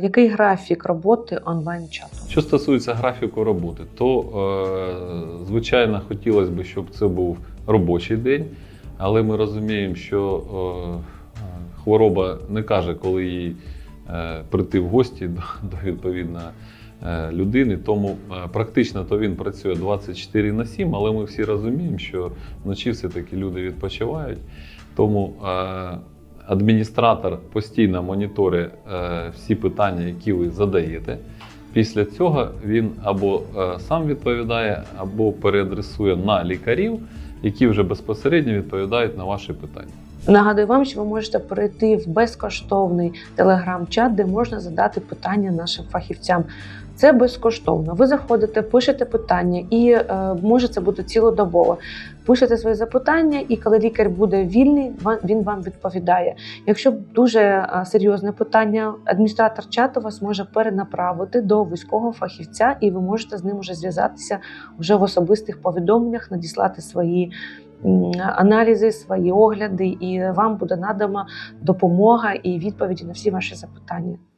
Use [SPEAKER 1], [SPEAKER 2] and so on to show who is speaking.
[SPEAKER 1] Який графік роботи онлайн-чату?
[SPEAKER 2] Що стосується графіку роботи, то е, звичайно хотілося б, щоб це був робочий день, але ми розуміємо, що е, хвороба не каже, коли їй е, прийти в гості до, до відповідної е, людини. Тому практично то він працює 24 на 7, але ми всі розуміємо, що вночі все-таки люди відпочивають. Тому адміністратор постійно моніторить е, всі питання, які ви задаєте. Після цього він або е, сам відповідає, або переадресує на лікарів, які вже безпосередньо відповідають на ваші питання.
[SPEAKER 1] Нагадую вам, що ви можете перейти в безкоштовний телеграм-чат, де можна задати питання нашим фахівцям. Це безкоштовно. Ви заходите, пишете питання, і е, може це бути цілодобово. Пишете свої запитання, і коли лікар буде вільний, він вам відповідає. Якщо дуже е, серйозне питання, адміністратор чату вас може перенаправити до військового фахівця, і ви можете з ним уже зв'язатися вже в особистих повідомленнях, надіслати свої аналізи, свої огляди, і вам буде надана допомога і відповіді на всі ваші запитання.